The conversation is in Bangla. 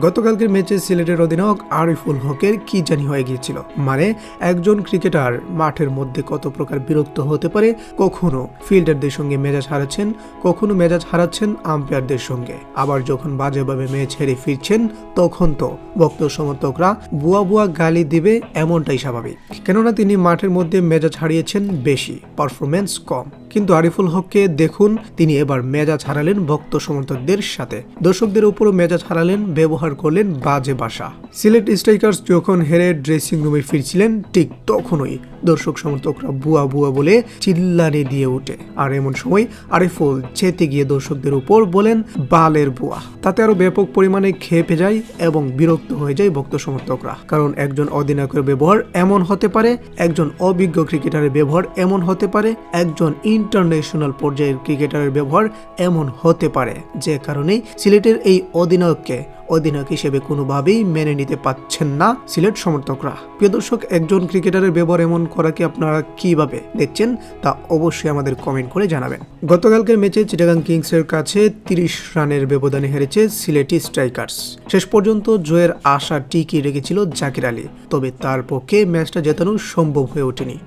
গতকালকের ম্যাচে সিলেটের অধিনায়ক আরিফুল হকের কি জানি হয়ে গিয়েছিল? মানে একজন ক্রিকেটার মাঠের মধ্যে কত প্রকার বিরক্ত হতে পারে কখনো ফিল্ডারদের সঙ্গে মেজাজ হারাচ্ছেন, কখনো মেজাজ হারাচ্ছেন আম্পায়ারদের সঙ্গে। আবার যখন বাজেভাবে ম্যাচ হেরে ফিরছেন, তখন তো ভক্ত সমর্থকরা বুয়া বুয়া গালি দিবে এমনটাই স্বাভাবিক। কেননা, তিনি মাঠের মধ্যে মেজাজ হারিয়েছেন বেশি পারফরমেন্স কম। কিন্তু আরিফুল হককে দেখুন, তিনি এবার মেজাজ হারালেন ভক্ত সমর্থকদের সাথে। দর্শকদের উপরও মেজাজ হারালেন, ব্যবহার করলেন বাজে বাসা। সিলেট স্ট্রাইকার্স যখন হেরে ড্রেসিং রুমে ফিরছিলেন, ঠিক তখনই দর্শক সমর্থকরা বুয়া বুয়া বলে চিল্লানি দিয়ে ওঠে। আর এমন সময় আরিফুল চেতে গিয়ে দর্শকদের উপর বলেন, বালের বুয়া। তাতে আরও ব্যাপক পরিমাণে খেপে যায় এবং বিরক্ত হয়ে যায় ভক্ত সমর্থকরা। কারণ একজন অধিনায়কের ব্যবহার এমন হতে পারে, একজন অভিজ্ঞ ক্রিকেটারের ব্যবহার এমন হতে পারে, একজন ইন্টারন্যাশনাল পর্যায়ের ক্রিকেটারের ব্যবহার এমন হতে পারে। যে কারণে সিলেটের এই অধিনায়ককে অধিনায়ক হিসেবে কোনোভাবেই মেনে নিতে পাচ্ছেন না সিলেট সমর্থকরা। প্রিয় দর্শক, একজন ক্রিকেটারের ব্যবহার এমন করা কি আপনারা কীভাবে দেখছেন তা অবশ্যই আমাদের কমেন্ট করে জানাবেন। গতকালকের ম্যাচে চিটাগাং কিংসের কাছে তিরিশ রানের ব্যবধানে হেরেছে সিলেটি স্ট্রাইকার্স। শেষ পর্যন্ত জয়ের আশা টিকিয়ে রেখেছিল জাকির আলী, তবে তার পক্ষে ম্যাচটা জেতানো সম্ভব হয়ে ওঠেনি।